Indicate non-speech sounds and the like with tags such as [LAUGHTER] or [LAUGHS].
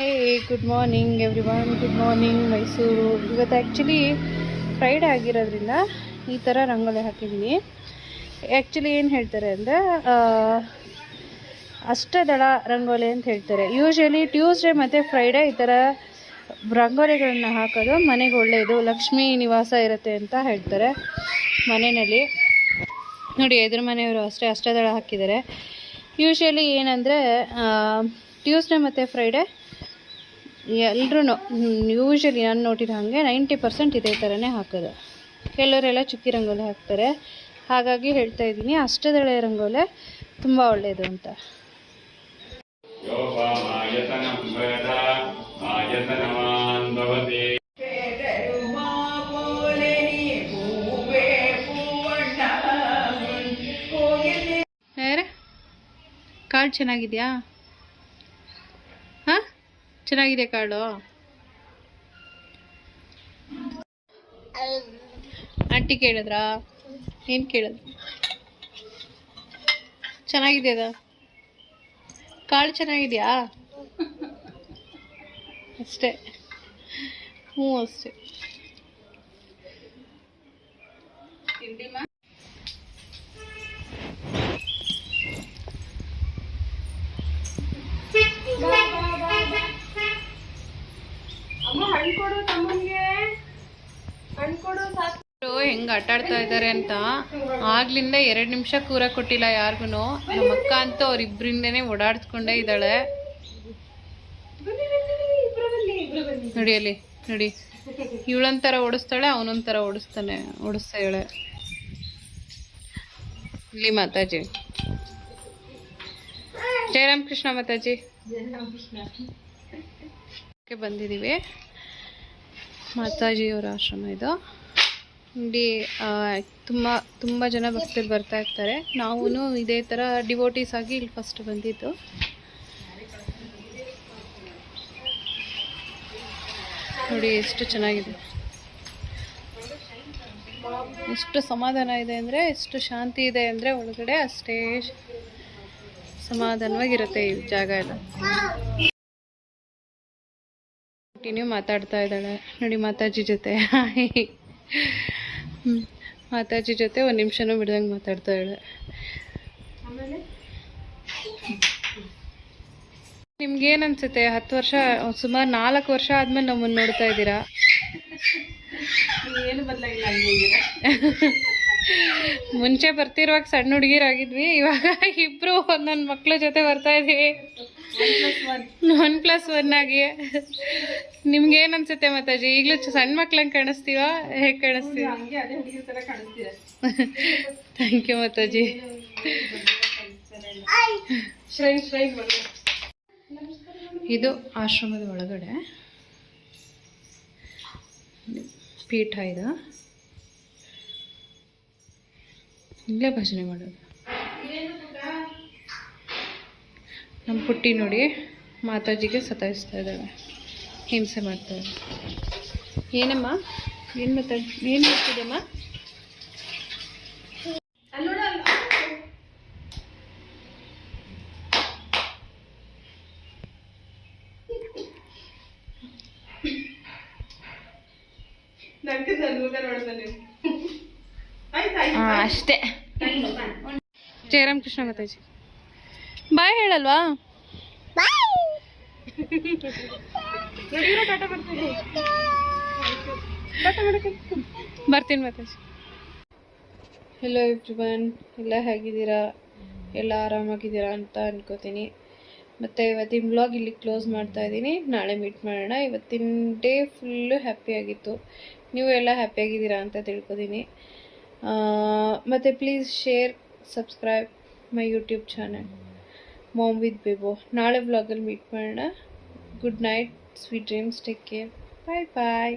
Hey good morning everyone good morning Mysuru ಇವತ್ತು actually Friday ಆಗಿರೋದ್ರಿಂದ ಈ ಥರ ರಂಗೋಲಿ ಹಾಕಿದ್ದೀನಿ. ಆ್ಯಕ್ಚುಲಿ ಏನು ಹೇಳ್ತಾರೆ ಅಂದರೆ ಅಷ್ಟದಳ ರಂಗೋಲಿ ಅಂತ ಹೇಳ್ತಾರೆ. ಯೂಶ್ವಲಿ ಟ್ಯೂಸ್ಡೇ ಮತ್ತು ಫ್ರೈಡೇ ಈ ಥರ ರಂಗೋಲಿಗಳನ್ನ ಹಾಕೋದು ಮನೆಗೆ ಒಳ್ಳೆಯದು ಲಕ್ಷ್ಮೀ ನಿವಾಸ ಇರುತ್ತೆ ಅಂತ ಹೇಳ್ತಾರೆ ಮನೆಯಲ್ಲಿ. ನೋಡಿ, ಎದುರು ಮನೆಯವರು ಅಷ್ಟೇ ಅಷ್ಟದಳ ಹಾಕಿದ್ದಾರೆ. ಯೂಶ್ವಲಿ ಏನಂದರೆ ಟ್ಯೂಸ್ಡೇ ಮತ್ತು ಫ್ರೈಡೇ ಎಲ್ರೂ ಯೂಶ್ವಲಿ ನಾನು ನೋಡಿರೋ ಹಾಗೆ ನೈಂಟಿ ಪರ್ಸೆಂಟ್ ಇದೇ ಥರನೇ ಹಾಕೋದು. ಕೆಲವರೆಲ್ಲ ಚುಕ್ಕಿ ರಂಗೋಲಿ ಹಾಕ್ತಾರೆ. ಹಾಗಾಗಿ ಹೇಳ್ತಾ ಇದ್ದೀನಿ ಅಷ್ಟದಳೆ ರಂಗೋಲೆ ತುಂಬ ಒಳ್ಳೆಯದು ಅಂತ. ಕಾಳು ಚೆನ್ನಾಗಿದೆಯಾ? ಚೆನ್ನಾಗಿದೆ ಕಾಳು. ಆಂಟಿ ಕೇಳಿದ್ರಾ? ಏನು ಕೇಳಿದ್ರು ಚೆನ್ನಾಗಿದೆ ಅದು ಕಾಳು ಚೆನ್ನಾಗಿದೆಯಾ? ಅಷ್ಟೇ. ಹ್ಞೂ ಅಷ್ಟೇ. ಹೆಂಗ್ ಆಟಾಡ್ತಾ ಇದ್ದಾರೆ ಅಂತ ಆಗ್ಲಿಂದ ಎರಡ್ ನಿಮಿಷ ಕೂರ ಕೊಟ್ಟಿಲ್ಲ ಯಾರಿಗೂ ನಮ್ಮ ಅಕ್ಕ ಅಂತೂ ಅವ್ರಿಬ್ರಿಂದನೇ ಓಡಾಡ್ಸ್ಕೊಂಡೇ ಇದ್ದಾಳೆ. ನೋಡಿ ಅಲ್ಲಿ ನೋಡಿ. ಇವಳೊಂಥರ ಓಡಿಸ್ತಾಳೆ ಅವನೊಂಥರ ಓಡಿಸ್ತಾನೆ ಓಡಿಸ್ತಾ ಇಳೆ ಇಲ್ಲಿ ಮಾತಾಜಿ. ಜಯರಾಮ್ ಕೃಷ್ಣ ಮಾತಾಜಿ ಬಂದಿದ್ದೀವಿ. ಮಾತಾಜಿಯವರ ಆಶ್ರಮ ಇದು. ಇಲ್ಲಿ ತುಂಬ ತುಂಬ ಜನ ಭಕ್ತರು ಬರ್ತಾ ಇರ್ತಾರೆ. ನಾವು ಇದೇ ಥರ ಡಿವೋಟೀಸ್ ಆಗಿ ಇಲ್ಲಿ ಫಸ್ಟ್ ಬಂದಿದ್ದು. ನೋಡಿ ಎಷ್ಟು ಚೆನ್ನಾಗಿದೆ. ಎಷ್ಟು ಸಮಾಧಾನ ಇದೆ ಅಂದರೆ, ಎಷ್ಟು ಶಾಂತಿ ಇದೆ ಅಂದರೆ ಒಳಗಡೆ ಅಷ್ಟೇ ಸಮಾಧಾನವಾಗಿರುತ್ತೆ ಈ ಜಾಗ ಎಲ್ಲ. ಕಂಟಿನ್ಯೂ ಮಾತಾಡ್ತಾ ಇದ್ದಾಳೆ. ನೋಡಿ ಮಾತಾಜಿ ಜೊತೆ. ಮಾತಾಜಿ ಜೊತೆ ಒಂದು ನಿಮಿಷನೂ ಬಿಡ್ದಂಗೆ ಮಾತಾಡ್ತಾ ಇದ್ದಾಳೆ. ನಿಮ್ಗೇನು ಅನ್ಸುತ್ತೆ ಹತ್ತು ವರ್ಷ ಸುಮಾರು ನಾಲ್ಕು ವರ್ಷ ಆದ್ಮೇಲೆ ನಮ್ಮನ್ನು ನೋಡ್ತಾ ಇದ್ದೀರಾ? [LAUGHS] ಮುಂಚೆ ಬರ್ತಿರುವಾಗ ಸಣ್ಣ ಹುಡುಗಿರಾಗಿದ್ವಿ ಇವಾಗ ಇಬ್ರು ಒಂದೊಂದು ಮಕ್ಳ ಜೊತೆ ಬರ್ತಾ ಇದೀವಿ. ಒನ್ ಪ್ಲಸ್ ಒನ್ ಆಗಿ. ನಿಮ್ಗೆ ಏನ್ ಅನ್ಸುತ್ತೆ ಮಾತಾಜಿ? ಈಗಲೂ ಸಣ್ಣ ಮಕ್ಳಂಗೆ ಕಾಣಿಸ್ತೀವ? ಹೇಗೆ ಕಾಣಿಸ್ತೀವ ಥ್ಯಾಂಕ್ ಯು ಮಾತಾಜಿ. ಇದು ಆಶ್ರಮದ ಒಳಗಡೆ. ಪೀಠ ಇದು. ಇಲ್ಲೇ ಭಜನೆ ಮಾಡೋದು. ನಮ್ಮ ಪುಟ್ಟಿ ನೋಡಿ ಮಾತಾಜಿಗೆ ಸತಾಯಿಸ್ತಾ ಇದ್ದಾವೆ ಹಿಂಸೆ ಮಾಡ್ತಾ ಇದ್ದಾಳೆ. ಏನಮ್ಮ? ಏನು ಮಾತಾಡ್ ಏನು ಮಾಡ್ತಿದ್ದಮ್ಮ ಅಷ್ಟೇ. ಜಯರಾಮ್ ಕೃಷ್ಣ ಮಾತಾಜಿ ಬಾಯ್ ಹೇಳಲ್ವಾ? ಬರ್ತೀನಿ ಮಾತಾಜಿ ಹೆಲೋ ಎವ್ರಿವನ್ ಎಲ್ಲ ಹೇಗಿದ್ದೀರಾ? ಎಲ್ಲ ಆರಾಮಾಗಿದ್ದೀರಾ ಅಂತ ಅನ್ಕೋತೀನಿ. ಮತ್ತು ಇವತ್ತಿನ ಬ್ಲಾಗ್ ಇಲ್ಲಿ ಕ್ಲೋಸ್ ಮಾಡ್ತಾ ಇದ್ದೀನಿ. ನಾಳೆ ಮೀಟ್ ಮಾಡೋಣ. ಇವತ್ತಿನ ಡೇ ಫುಲ್ಲು ಹ್ಯಾಪಿಯಾಗಿತ್ತು ನೀವು ಎಲ್ಲ ಹ್ಯಾಪಿಯಾಗಿದ್ದೀರಾ ಅಂತ ತಿಳ್ಕೊತೀನಿ. ಮತ್ತು please share subscribe my YouTube channel mom with Bebo ನಾಳೆ ಬ್ಲಾಗಲ್ಲಿ ಮೀಟ್ ಮಾಡೋಣ good night sweet dreams take care bye bye